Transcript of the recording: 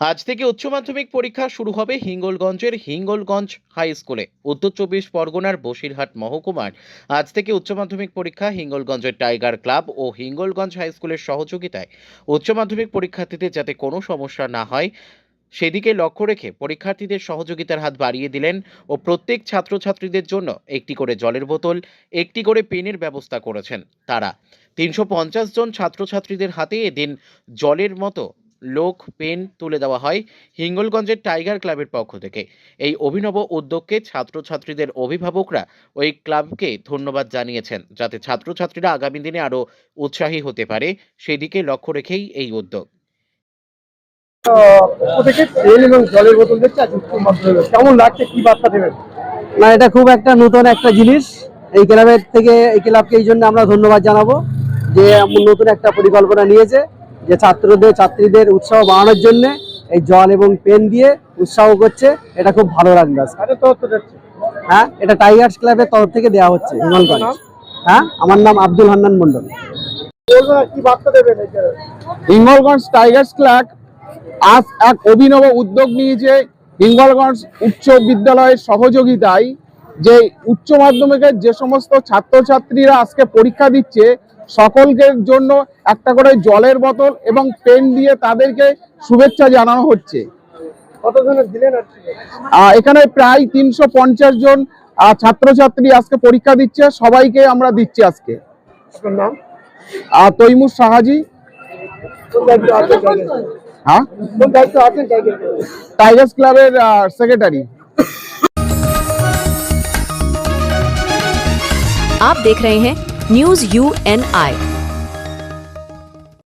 আজ থেকে উচ্চ মাধ্যমিক পরীক্ষা শুরু হবে হিঙ্গলগঞ্জের হিঙ্গলগঞ্জ হাই স্কুলে। উত্তর চব্বিশ পরগনার বসিরহাট মহকুমার। আজ থেকে উচ্চ মাধ্যমিক পরীক্ষা হিঙ্গলগঞ্জের টাইগার ক্লাব ও হিঙ্গলগঞ্জ হাই স্কুলের সহযোগিতায়। উচ্চ মাধ্যমিক পরীক্ষার্থীদের যাতে কোনো সমস্যা না হয়, সেদিকে লক্ষ্য রেখে পরীক্ষার্থীদের সহযোগিতার হাত বাড়িয়ে দিলেন ও প্রত্যেক ছাত্রছাত্রীদের জন্য একটি করে জলের বোতল, একটি করে পেনের ব্যবস্থা করেছেন তারা। তিনশো পঞ্চাশ জন ছাত্রছাত্রীদের হাতে এদিন জলের মতো লোক পেন তুলে দেওয়া হয় হিঙ্গলগঞ্জের টাইগার ক্লাবের পক্ষ থেকে। এই অভিনব উদ্যোগকে ছাত্রছাত্রীদের অভিভাবকরা ওই ক্লাবকে ধন্যবাদ জানিয়েছেন যাতে ছাত্রছাত্রীরা আগামী দিনে আরও উৎসাহী হতে পারে। সেদিকে লক্ষ্য রেখেই এই উদ্যোগ। থেকে তেল এবং জলের বোতল কেমন লাগছে? কি বার্তা দেবেন? না এটা খুব একটা নতুন একটা জিনিস। এই ক্লাবের থেকে এই ক্লাবকে এই জন্য আমরা ধন্যবাদ জানাব যে এমন নতুন একটা পরিকল্পনা নিয়েছে। যে ছাত্রদের ছাত্রীদের উৎসাহ বাড়ানোর জন্য এই জল এবং পেন দিয়ে উৎসাহ করছে এটা খুব ভালো লাগল যাচ্ছে? হ্যাঁ এটা টাইগার্স ক্লাবের তরফ থেকে দেওয়া হচ্ছে হিমালগঞ্জ হ্যাঁ আমার নাম আব্দুল হান্নান মন্ডল বলবেন আর কি বার্তা দেবেন এই যে হিঙ্গলগঞ্জ টাইগার্স ক্লাব আজ এক অভিনব উদ্যোগ নিয়েছে হিঙ্গলগঞ্জ উচ্চ বিদ্যালয়ের সহযোগিতায় যে উচ্চ মাধ্যমিকের যে সমস্ত ছাত্রছাত্রীরা আজকে পরীক্ষা দিচ্ছে সকলকে জন্য একটা করে জলের বোতল এবং পেন দিয়ে তাদেরকে শুভেচ্ছা জানানো হচ্ছে কতজনের দিলেন আর কি আহ, এখানে প্রায় তিনশো পঞ্চাশ জন আহ, ছাত্রছাত্রী আজকে পরীক্ষা দিচ্ছে সবাইকে আমরা দিচ্ছি আজকে আপনার নাম আহ, তৈমুর সাহাজি কোন দায়িত্ব আছেন টাইগার হ্যাঁ কোন দায়িত্ব আছেন টাইগার টাইগার্স ক্লাবের সেক্রেটারি आप देख रहे हैं News UNI.